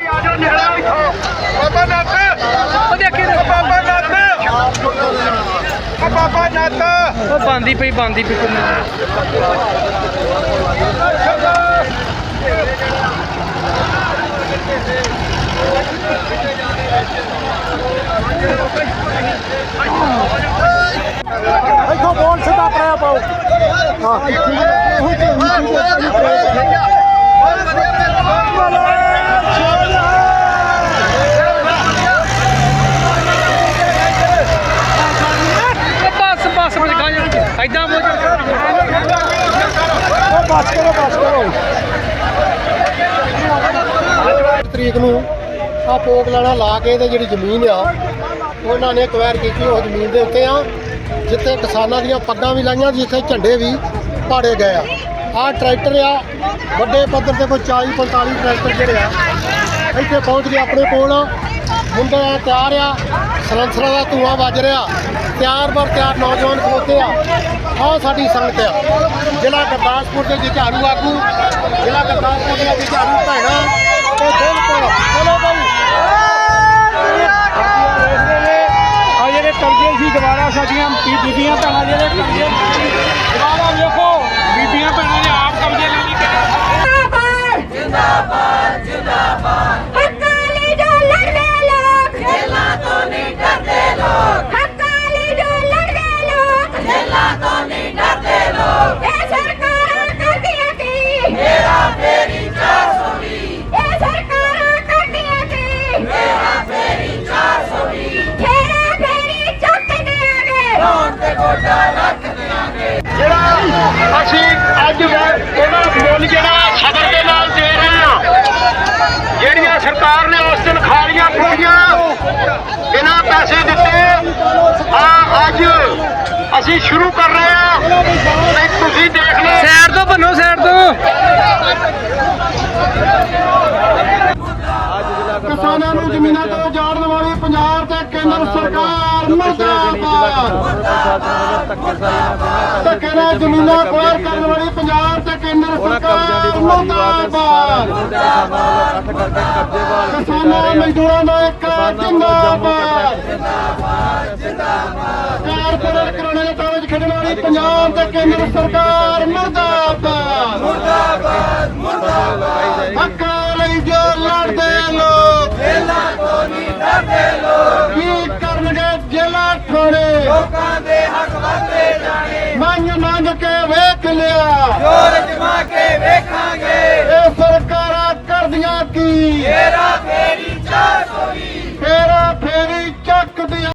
ਆਜੋ ਨਿਕਲੋ ਇੱਥੋਂ ਬਾਬਾ ਨੱਤ ਉਹ ਦੇਖੀ ਉਹ ਬਾਬਾ ਨੱਤ ਉਹ ਬਾਬਾ ਨੱਤ ਉਹ ਬੰਦੀ ਪਈ ਬੰਦੀ ਪਈ ਕੋਈ ਇੱਥੋਂ ਬੋਲ ਸਿੱਧਾ ਪਰਿਆ ਪਾਓ ਉਹ ਉਹ ਕਰੋ ਬਸ ਕਰੋ। ਤਰੀਕ ਨੂੰ ਆ ਪੋਕ ਲਾਣਾ ਲਾ ਕੇ ਤੇ ਜਿਹੜੀ ਜ਼ਮੀਨ ਆ, ਉਹਨਾਂ ਨੇ ਕੁਐਰ ਕੀਤੀ, ਉਹ ਜ਼ਮੀਨ ਦੇ ਉੱਤੇ ਆ। ਜਿੱਥੇ ਕਿਸਾਨਾਂ ਦੀਆਂ ਪੱਗਾਂ ਵੀ ਲਾਈਆਂ, ਜਿੱਥੇ ਝੰਡੇ ਵੀ ਪਾੜੇ ਗਏ ਆ। ਆ ਟਰੈਕਟਰ ਆ, ਵੱਡੇ ਪੱਧਰ ਤੇ ਕੋਈ 40 45 ਟਰੈਕਟਰ ਜਿਹੜੇ ਆ, ਇੱਥੇ ਪਹੁੰਚ ਗਏ ਆਪਣੇ ਕੋਲ। ਮੁੰਡੇ ਆ ਤਿਆਰ ਆ, ਸਲੰਸਰਾਂ ਦਾ ਧੂਆਂ ਵੱਜ ਰਿਹਾ। ਤਿਆਰ ਬਰ ਤਿਆਰ ਨੌਜਵਾਨ ਖਲੋਤੇ ਆ। ਆਹ ਸਾਡੀ ਸੰਗਤ ਆ। ਜ਼ਿਲ੍ਹਾ ਗੁਰਦਾਸਪੁਰ ਦੇ ਜੁਝਾਰੂ ਆਗੂ, ਜ਼ਿਲ੍ਹਾ ਗੁਰਦਾਸਪੁਰ ਦੇ ਜੁਝਾਰੂ ਭੈਣਾਂ, ਤੇ ਬਿਲਕੁਲ, ਚਲੋ ਭਾਈ ਆ ਜਿਹੜੇ ਕਰਜ਼ੇ ਸੀ, ਦੁਬਾਰਾ ਸਾਡੀਆਂ ਬੀਬੀਆਂ ਭੈਣਾਂ ਜਿਹੜੇ ਕਰਜ਼ੇ ਦੁਬਾਰਾ ਵੇਖੋ, ਬੀਬੀਆਂ ਭੈਣਾਂ ਨੇ ਆਪ ਕਬਜ਼ੇ ਲੈਣੀ ਕਿ ਅਸੀਂ ਸ਼ੁਰੂ ਕਰ ਰਹੇ ਹਾਂ। ਤੇ ਤੁਸੀਂ ਦੇਖ ਲਓ। ਸਾਈਡ ਤੋਂ ਬੰਨੋ ਸਾਈਡ ਤੋਂ। ਕਿਸਾਨਾਂ ਨੂੰ ਜ਼ਮੀਨਾਂ ਤੋਂ ਉਜਾੜਨ ਵਾਲੀ ਪੰਜਾਬ ਤੇ ਕੇਂਦਰ ਸਰਕਾਰ ਮਰਦਾਬਾਦ ਧੱਕੇ ਨਾਲ ਜ਼ਮੀਨਾਂ ਕੁਆਰ ਕਰਨ ਵਾਲੀ ਪੰਜਾਬ ਤੇ ਕੇਂਦਰ ਸਰਕਾਰ ਮਰਦਾਬਾਦ। ਕਿਸਾਨਾਂ ਮਜ਼ਦੂਰਾਂ ਦਾ ਇੱਕ ਜਿੰਦਾਬਾਦ ਕਾਰਪੋਰੇਟ ਕਰਾਉਣੇ ਦੇ ਕਾਗਜ਼ ਖੇਡਣ ਵਾਲੀ ਪੰਜਾਬ ਤੇ ਕੇਂਦਰ ਸਰਕਾਰ ਮਰਦਾਬਾਦ ਹੱਕਾਂ ਲਈ ਜੋ ਲੜਦੇ ਲੋਕ ਜੇਲਾਂ ਤੋਂ ਨਹੀਂ ਡਰਦੇ ਲੋਕ। ਲੋਕਾਂ ਦੇ ਹੱਕ ਵਾਸਤੇ ਜਾਣੇ। ਮੰਗ ਮੰਗ ਕੇ ਵੇਖ ਲਿਆ। ਜੋਰ ਜਮਾ ਕੇ ਵੇਖਾਂਗੇ। ਇਹ ਸਰਕਾਰਾਂ ਕਰਦੀਆਂ ਕੀ? ਫੇਰਾ ਫੇਰੀ 420 ਫੇਰਾ ਫੇਰੀ ਚੱਕਦੀਆਂ।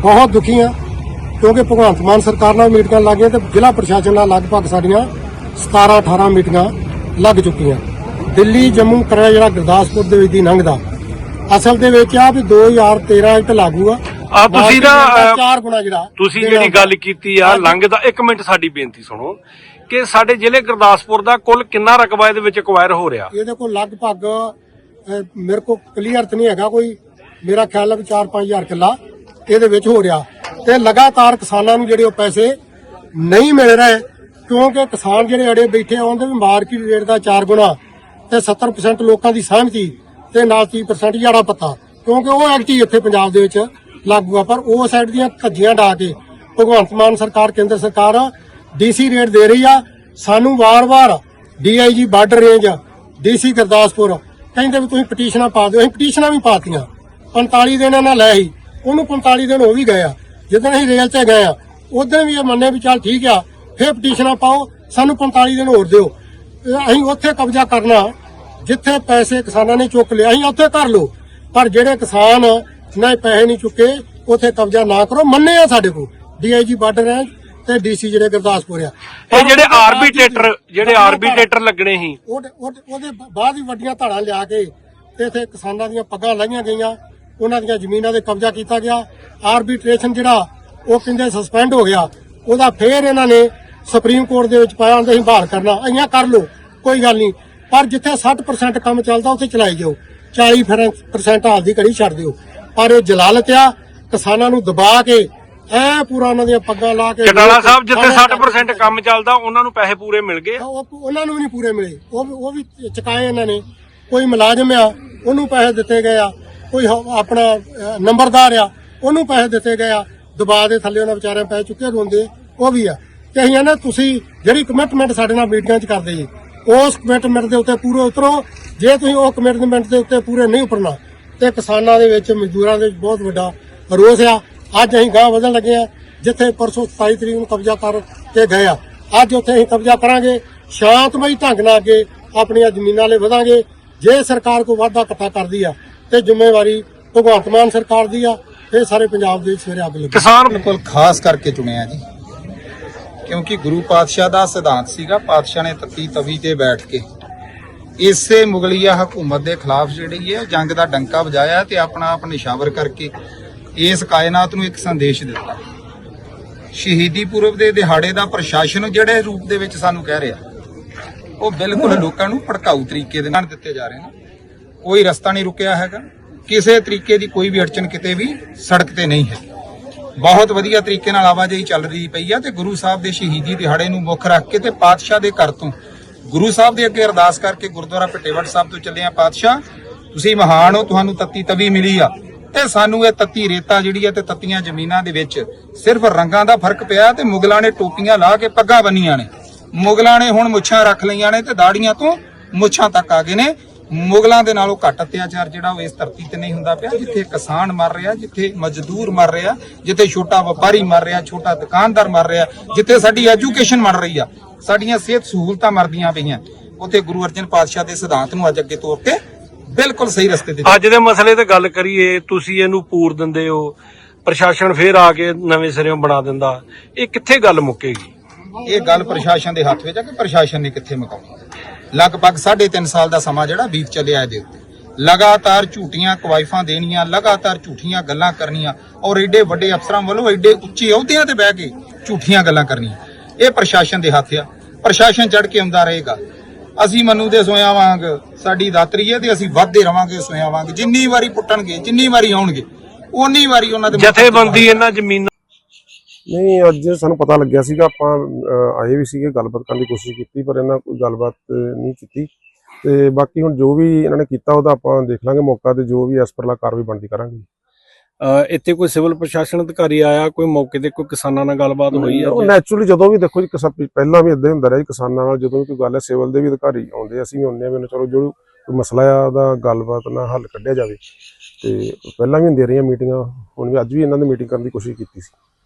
ਬਹੁਤ ਦੁਖੀ ਆ ਕਿਉਂਕਿ ਭਗਵੰਤ ਮਾਨ ਸਰਕਾਰ ਨਾਲ ਮੀਟਿੰਗਾਂ ਲੱਗੀਆਂ ਤੇ ਜ਼ਿਲ੍ਹਾ ਪ੍ਰਸ਼ਾਸਨ ਨਾਲ ਲਗਭਗ ਸਾਡੀਆਂ 17 18 ਮੀਟਿੰਗਾਂ ਲੱਗ ਚੁੱਕੀਆਂ। ਦਿੱਲੀ ਜੰਮੂ ਕਰਿਆ ਜਿਹੜਾ ਗੁਰਦਾਸਪੁਰ ਦੇ ਵਿੱਚ ਦੀ ਲੰਘਦਾ ਅਸਲ ਦੇ ਵਿੱਚ ਆ ਵੀ 2013 ਵਿੱਚ ਲਾਗੂ ਆ। ਆ ਤੁਸੀਂ ਨਾ, ਅਹ, ਚਾਰ ਗੁਣਾ ਜਿਹੜਾ ਤੁਸੀਂ ਜਿਹੜੀ ਗੱਲ ਕੀਤੀ ਆ ਲੰਘਦਾ ਇੱਕ ਮਿੰਟ ਸਾਡੀ ਬੇਨਤੀ ਸੁਣੋ ਕਿ ਸਾਡੇ ਜ਼ਿਲ੍ਹੇ ਗੁਰਦਾਸਪੁਰ ਦਾ ਕੁੱਲ ਕਿੰਨਾ ਰਕਬਾ ਇਹਦੇ ਵਿੱਚ ਐਕਵਾਇਰ ਹੋ ਰਿਹਾ? ਇਹਦੇ ਕੋਲ ਲਗਭਗ ਅਹ, ਮੇਰੇ ਕੋਲ ਕਲੀਅਰ ਤਾਂ ਨਹੀਂ ਹੈਗਾ ਕੋਈ। ਮੇਰਾ ਖਿਆਲ ਹੈ ਵੀ 4-5000 ਕਿੱਲਾ ਇਹਦੇ ਵਿੱਚ ਹੋ ਰਿਹਾ। ਤੇ ਲਗਾਤਾਰ ਕਿਸਾਨਾਂ ਨੂੰ ਜਿਹੜੇ ਉਹ ਪੈਸੇ ਨਹੀਂ ਮਿਲ ਰਹੇ ਕਿਉਂਕਿ ਕਿਸਾਨ ਜਿਹੜੇ ਅੜੇ ਬੈਠੇ ਆ ਉਹਦੇ ਵੀ ਮਾਰਕੀਟ ਰੇਟ ਦਾ 4 ਗੁਣਾ ਤੇ 70% ਲੋਕਾਂ ਦੀ ਸਹਿਮਤੀ ਤੇ ਨਾਲ 30% ਜਾੜਾ ਪੱਤਾ। ਕਿਉਂਕਿ ਉਹ ਐਕਟੀ ਇੱਥੇ ਪੰਜਾਬ ਦੇ ਵਿੱਚ ਲਾਗੂ ਆ, ਪਰ ਉਹ ਸਾਈਡ ਦੀਆਂ ਧੱਜੀਆਂ ਡਾ ਕੇ ਭਗਵੰਤ ਮਾਨ ਸਰਕਾਰ, ਕੇਂਦਰ ਸਰਕਾਰ ਡੀਸੀ ਰੇਟ ਦੇ ਰਹੀ ਆ। ਸਾਨੂੰ ਵਾਰ-ਵਾਰ DIG border range DC Gurdaspur ਕਹਿੰਦੇ ਵੀ ਤੁਸੀਂ ਪਟੀਸ਼ਨਾਂ ਪਾ ਦਿਓ। ਅਸੀਂ ਪਟੀਸ਼ਨਾਂ ਵੀ ਪਾਤੀਆਂ। 45 ਦਿਨ ਇਹਨਾਂ ਲੈ ਹੀ ਉਹਨੂੰ 45 ਦਿਨ ਹੋ ਵੀ ਗਏ ਆ। ਜਦੋਂ ਅਸੀਂ ਰੇਲ ਤੇ ਗਏ ਆ, ਉਦੋਂ ਵੀ ਇਹ ਮੰਨੇ ਵੀ ਚੱਲ ਠੀਕ ਆ। ਫੇਰ ਪਟੀਸ਼ਨਾਂ ਪਾਓ। ਸਾਨੂੰ 45 ਦਿਨ ਹੋਰ ਦਿਓ। ਅਸੀਂ ਉੱਥੇ ਕਬਜ਼ਾ ਕਰਨਾ। ਜਿੱਥੇ ਪੈਸੇ ਕਿਸਾਨਾਂ ਨੇ ਚੁੱਕ ਲਿਆ ਅਸੀਂ ਉੱਥੇ ਕਰ ਲਓ। ਪਰ ਜਿਹੜੇ ਕਿਸਾਨ ਨਾ ਪੈਸੇ ਨਹੀਂ ਚੁੱਕੇ ਉਥੇ ਕਬਜ਼ਾ ਨਾ ਕਰੋ ਮੰਨੇ ਆ ਸਾਡੇ ਕੋਲ। ਡੀਆਈਜੀ ਬਾਰਡਰ ਹੈ ਤੇ ਡੀਸੀ ਜਿਹੜੇ ਗੁਰਦਾਸਪੁਰ ਆ। ਇਹ ਜਿਹੜੇ ਆਰਬੀਟੇਟਰ ਜਿਹੜੇ ਆਰਬੀਟੇਟਰ ਲੱਗਣੇ ਸੀ। ਉਹਦੇ ਬਾਅਦ ਹੀ ਵੱਡੀਆਂ ਧਾੜਾਂ ਲਿਆ ਕੇ ਤੇ ਇਥੇ ਕਿਸਾਨਾਂ ਦੀਆਂ ਪੱਗਾਂ ਲਾਈਆਂ ਗਈਆਂ। ਉਹਨਾਂ ਦੀਆਂ ਜ਼ਮੀਨਾਂ ਦੇ ਕਬਜ਼ਾ ਕੀਤਾ ਗਿਆ। ਆਰਬੀਟ੍ਰੇਸ਼ਨ ਜਿਹੜਾ ਉਹ ਕਹਿੰਦੇ ਸਸਪੈਂਡ ਹੋ ਗਿਆ। ਉਹਦਾ ਫੇਰ ਇਹਨਾਂ ਨੇ ਸੁਪਰੀਮ ਕੋਰਟ ਦੇ ਵਿੱਚ ਪਾਇਆ ਹੁੰਦਾ ਸੀ ਬਹਾਲ ਕਰਨਾ। ਅਈਆਂ ਕਰ ਲੋ ਕੋਈ ਗੱਲ ਨਹੀਂ। ਪਰ ਜਿੱਥੇ 60% ਕੰਮ ਚੱਲਦਾ ਉੱਥੇ ਚਲਾਈ ਜਾਓ। 40% ਹਾਲ ਦੀ ਘੜੀ ਛੱਡ ਦਿਓ। ਪਰ ਇਹ ਜਲਾਲਤ ਆ ਕਿਸਾਨਾਂ ਨੂੰ ਦਬਾ ਕੇ ਐ ਪੂਰਾ ਉਹਨਾਂ ਦੀਆਂ ਪੱਗਾਂ ਲਾ ਕੇ ਚਟਾਲਾ ਸਾਹਿਬ ਜਿੱਥੇ 60% ਕੰਮ ਚੱਲਦਾ ਉਹਨਾਂ ਨੂੰ ਪੈਸੇ ਪੂਰੇ ਮਿਲ ਗਏ? ਉਹ ਉਹਨਾਂ ਨੂੰ ਵੀ ਨਹੀਂ ਪੂਰੇ ਮਿਲੇ। ਉਹ ਉਹ ਵੀ ਚੁਕਾਏ ਇਹਨਾਂ ਨੇ। ਕੋਈ ਮੁਲਾਜ਼ਮ ਆ ਉਹਨੂੰ ਪੈਸੇ ਦਿੱਤੇ ਗਏ ਆ। ਕੋਈ ਆਪਣਾ ਨੰਬਰਦਾਰ ਆ ਉਹਨੂੰ ਪੈਸੇ ਦਿੱਤੇ ਗਏ ਆ। ਦਬਾਅ ਦੇ ਥੱਲੇ ਉਹਨਾਂ ਵਿਚਾਰਿਆਂ ਪੈਸੇ ਚੁੱਕੇ ਰੋਂਦੇ ਉਹ ਵੀ ਆ। ਤੇ ਅਸੀਂ ਨਾ ਤੁਸੀਂ ਜਿਹੜੀ ਕਮਿਟਮੈਂਟ ਸਾਡੇ ਨਾਲ ਮੀਟਿੰਗਾਂ 'ਚ ਕਰਦੇ ਜੀ ਉਸ ਕਮਿਟਮੈਂਟ ਦੇ ਉੱਤੇ ਪੂਰੇ ਉਤਰੋ। ਜੇ ਤੁਸੀਂ ਉਹ ਕਮਿਟਮੈਂਟ ਦੇ ਉੱਤੇ ਪੂਰੇ ਨਹੀਂ ਉਤਰਨਾ ਤੇ ਕਿਸਾਨਾਂ ਦੇ ਵਿੱਚ, ਮਜ਼ਦੂਰਾਂ ਦੇ ਵਿੱਚ ਬਹੁਤ ਵੱਡਾ ਰੋਸ ਆ। ਅੱਜ ਅਸੀਂ ਗਾਂ ਵਧਣ ਲੱਗੇ ਆ, ਜਿੱਥੇ ਪਰਸੋਂ 27 ਤਰੀਕ ਨੂੰ ਕਬਜ਼ਾ ਕਰ ਕੇ ਗਏ ਆ। ਅੱਜ ਉੱਥੇ ਅਸੀਂ ਕਬਜ਼ਾ ਕਰਾਂਗੇ, ਸ਼ਾਂਤਮਈ ਢੰਗ ਨਾਲ ਅੱਗੇ ਆਪਣੀਆਂ ਜ਼ਮੀਨਾਂ ਲਈ ਵਧਾਂਗੇ। ਜੇ ਸਰਕਾਰ ਕੋਈ ਵਾਅਦਾ ਇਕੱਠਾ ਕਰਦੀ ਆ, ਤੇ ਜ਼ਿੰਮੇਵਾਰੀ ਭਗਵੰਤ ਮਾਨ ਸਰਕਾਰ ਦੀ ਆ ਇਹ ਸਾਰੇ ਪੰਜਾਬ ਦੇ ਵਿੱਚ ਸਵੇਰੇ ਅੱਗ ਲੱਗੀ। ਕਿਸਾਨ ਬਿਲਕੁਲ ਖਾਸ ਕਰਕੇ ਚੁਣਿਆ ਜੀ। ਕਿਉਂਕਿ ਗੁਰੂ ਪਾਤਸ਼ਾਹ ਦਾ ਸਿਧਾਂਤ ਸੀਗਾ, ਪਾਤਸ਼ਾਹ ਨੇ ਤੱਤੀ ਤਵੀ ਤੇ ਬੈਠ ਕੇ ਇਸੇ ਮੁਗਲਿਆ ਹਕੂਮਤ ਦੇ ਖਿਲਾਫ ਜਿਹੜੀ ਹੈ, ਜੰਗ ਦਾ ਡੰਕਾ ਵਜਾਇਆ ਤੇ ਆਪਣਾ ਆਪ ਨਿਸ਼ਾਵਰ ਕਰਕੇ ਇਸ ਕਾਇਨਾਤ ਨੂੰ ਇੱਕ ਸੰਦੇਸ਼ ਦਿੱਤਾ। ਸ਼ਹੀਦੀ ਪੁਰਬ ਦੇ ਦਿਹਾੜੇ ਦਾ ਪ੍ਰਸ਼ਾਸਨ ਜਿਹੜੇ ਰੂਪ ਦੇ ਵਿੱਚ ਸਾਨੂੰ ਕਹਿ ਰਿਹਾ, ਉਹ ਬਿਲਕੁਲ ਲੋਕਾਂ ਨੂੰ ਭੜਕਾਊ ਤਰੀਕੇ ਦੇ ਨਾਲ ਦਿੱਤੇ ਜਾ ਰਹੇ ਨੇ। ਕੋਈ ਰਸਤਾ ਨਹੀਂ ਰੁਕਿਆ ਹੈਗਾ। ਕਿਸੇ ਤਰੀਕੇ ਦੀ ਕੋਈ ਵੀ ਅੜਚਨ ਕਿਤੇ ਵੀ ਸੜਕ ਤੇ ਨਹੀਂ ਹੈ। ਬਹੁਤ ਵਧੀਆ ਤਰੀਕੇ ਨਾਲ ਆਵਾਜਾਈ ਚੱਲ ਰਹੀ ਪਈ ਆ ਤੇ ਗੁਰੂ ਸਾਹਿਬ ਦੇ ਸ਼ਹੀਦੀ ਦਿਹਾੜੇ ਨੂੰ ਮੁੱਖ ਰੱਖ ਕੇ ਤੇ ਪਾਤਸ਼ਾਹ ਦੇ ਘਰ ਤੋਂ ਗੁਰੂ ਸਾਹਿਬ ਦੇ ਅੱਗੇ ਅਰਦਾਸ ਕਰਕੇ ਗੁਰਦੁਆਰਾ ਭਟੇਵੜ ਸਾਹਿਬ ਤੋਂ ਚੱਲੇ ਆ ਪਾਤਸ਼ਾਹ। ਤੁਸੀਂ ਮਹਾਨ ਹੋ, ਤੁਹਾਨੂੰ ਤੱਤੀ ਤਵੀ ਮਿਲੀ ਆ। ਤੇ ਸਾਨੂੰ ਇਹ ਤੱਤੀ ਰੇਤਾ ਜਿਹੜੀ ਆ ਤੇ ਤੱਤੀਆਂ ਜ਼ਮੀਨਾਂ ਦੇ ਵਿੱਚ ਸਿਰਫ ਰੰਗਾਂ ਦਾ ਫ਼ਰਕ ਪਿਆ ਤੇ ਮੁਗਲਾਂ ਨੇ ਟੋਪੀਆਂ ਲਾ ਕੇ ਪੱਗਾਂ ਬੰਨੀਆਂ ਨੇ। ਮੁਗਲਾਂ ਨੇ ਹੁਣ ਮੁੱਛਾਂ ਰੱਖ ਲਈਆਂ ਨੇ ਤੇ ਦਾੜੀਆਂ ਤੋਂ ਮੁੱਛਾਂ ਤੱਕ ਆ ਗਏ ਨੇ। ਮੁਗਲਾਂ ਦੇ ਨਾਲੋਂ ਘੱਟ ਅਤਿਆਚਾਰ ਜਿਹੜਾ ਉਹ ਇਸ ਧਰਤੀ ਤੇ ਨਹੀਂ ਹੁੰਦਾ ਪਿਆ ਜਿੱਥੇ ਕਿਸਾਨ ਮਰ ਰਿਹਾ ਜਿੱਥੇ ਮਜ਼ਦੂਰ ਮਰ ਰਿਹਾ ਜਿੱਥੇ ਛੋਟਾ ਵਪਾਰੀ ਮਰ ਰਿਹਾ ਛੋਟਾ ਦੁਕਾਨਦਾਰ ਮਰ ਰਿਹਾ ਜਿੱਥੇ ਸਾਡੀ ਐਜੂਕੇਸ਼ਨ ਮਰ ਰਹੀ ਆ। ਸਾਡੀਆਂ ਸਿਹਤ ਸਹੂਲਤਾਂ ਮਰਦੀਆਂ ਪਈਆਂ। ਉੱਥੇ ਗੁਰੂ ਅਰਜਨ ਪਾਤਸ਼ਾਹ ਦੇ ਸਿਧਾਂਤ ਨੂੰ ਅੱਜ ਅੱਗੇ ਤੋਰ ਕੇ ਬਿਲਕੁਲ ਸਹੀ ਰਸਤੇ ਤੇ ਅੱਜ ਦੇ ਮਸਲੇ ਤੇ ਗੱਲ ਕਰੀਏ ਤੁਸੀਂ ਇਹਨੂੰ ਪੂਰ ਦਿੰਦੇ ਹੋ ਪ੍ਰਸ਼ਾਸਨ ਫੇਰ ਆ ਕੇ ਨਵੇਂ ਸਿਰਿਓਂ ਬਣਾ ਦਿੰਦਾ। ਇਹ ਕਿੱਥੇ ਗੱਲ ਮੁੱਕੇਗੀ? ਇਹ ਗੱਲ ਪ੍ਰਸ਼ਾਸਨ ਦੇ ਹੱਥ ਵਿੱਚ ਆ ਕਿ ਪ੍ਰਸ਼ਾਸਨ ਨੇ ਕਿੱਥੇ ਮੁਕਾਉਣੀ? ਲਗਭਗ 3.5 ਸਾਲ ਦਾ ਸਮਾਂ ਜਿਹੜਾ ਬੀਤ ਚੱਲਿਆ ਇਹਦੇ ਉੱਤੇ। ਲਗਾਤਾਰ ਝੂਠੀਆਂ ਕਵਾਇਫਾਂ ਦੇਣੀਆਂ, ਲਗਾਤਾਰ ਝੂਠੀਆਂ ਗੱਲਾਂ ਕਰਨੀਆਂ ਔਰ ਐਡੇ ਵੱਡੇ ਅਫਸਰਾਂ ਵੱਲੋਂ ਐਡੇ ਉੱਚੇ ਅਹੁਦਿਆਂ ਤੇ ਬਹਿ ਕੇ ਝੂਠੀਆਂ ਗੱਲਾਂ ਕਰਨੀਆਂ। ਇਹ ਪ੍ਰਸ਼ਾਸਨ ਦੇ ਹੱਥ ਆ। ਪ੍ਰਸ਼ਾਸਨ ਚੜ ਕੇ ਆਉਂਦਾ ਰਹੇਗਾ। ਅਸੀਂ ਮਨੂ ਦੇ ਸੋਇਆ ਵਾਂਗ, ਸਾਡੀ ਦਾਤਰੀ ਹੈ ਤੇ ਅਸੀਂ ਵੱਧਦੇ ਰਵਾਂਗੇ ਸੋਇਆ ਵਾਂਗ। ਜਿੰਨੀ ਵਾਰੀ ਪੁੱਟਣਗੇ, ਜਿੰਨੀ ਵਾਰੀ ਆਉਣਗੇ ਉਨੀ ਵਾਰੀ ਉਹਨਾਂ ਦੇ ਜਥੇਬੰਦੀ ਇਹਨਾਂ ਜ਼ਮੀਨਾਂ ਨਹੀਂ ਅੱਜ ਸਾਨੂੰ ਪਤਾ ਲੱਗਿਆ ਸੀਗਾ ਆਪਾਂ ਆਏ ਵੀ ਸੀਗੇ ਗੱਲਬਾਤ ਕਰਨ ਦੀ ਕੋਸ਼ਿਸ਼ ਕੀਤੀ ਪਰ ਇਹਨਾਂ ਕੋਈ ਗੱਲਬਾਤ ਨਹੀਂ ਕੀਤੀ। ਤੇ ਬਾਕੀ ਹੁਣ ਜੋ ਵੀ ਇਹਨਾਂ ਨੇ ਕੀਤਾ ਉਹਦਾ ਆਪਾਂ ਦੇਖ ਲਾਂਗੇ ਮੌਕਾ ਤੇ ਜੋ ਵੀ ਐਸ ਪਰਲਾ ਕਾਰਵਾਈ ਬਣਦੀ ਕਰਾਂਗੇ। ਇੱਥੇ ਕੋਈ ਸਿਵਲ ਪ੍ਰਸ਼ਾਸਨ ਅਧਿਕਾਰੀ ਆਇਆ ਕੋਈ ਮੌਕੇ ਤੇ ਕੋਈ ਕਿਸਾਨਾਂ ਨਾਲ ਗੱਲਬਾਤ ਹੋਈ ਉਹ ਹੈ ਨੈਚੁਰਲੀ ਜਦੋਂ ਵੀ ਦੇਖੋ ਜੀ ਪਹਿਲਾਂ ਵੀ ਇਦਾਂ ਹੁੰਦਾ ਰਿਹਾ ਜੀ ਕਿਸਾਨਾਂ ਨਾਲ ਜਦੋਂ ਵੀ ਕੋਈ ਗੱਲ ਹੈ ਸਿਵਲ ਦੇ ਵੀ ਅਧਿਕਾਰੀ ਆਉਂਦੇ ਅਸੀਂ ਵੀ ਆਉਂਦੇ ਆ ਵੀ ਚਲੋ ਜੋ ਕੋਈ ਮਸਲਾ ਆ ਉਹਦਾ ਗੱਲਬਾਤ ਨਾਲ ਹੱਲ ਕੱਢਿਆ ਜਾਵੇ। ਤੇ ਪਹਿਲਾਂ ਵੀ ਹੁੰਦੀਆਂ ਰਹੀਆਂ ਮੀਟਿੰਗਾਂ ਹੁਣ ਵੀ ਅੱਜ ਵੀ ਇਹਨਾਂ ਨੇ ਮੀਟਿੰਗ ਕਰਨ ਦੀ ਕੋਸ਼ਿਸ਼ ਕੀਤੀ ਸੀ।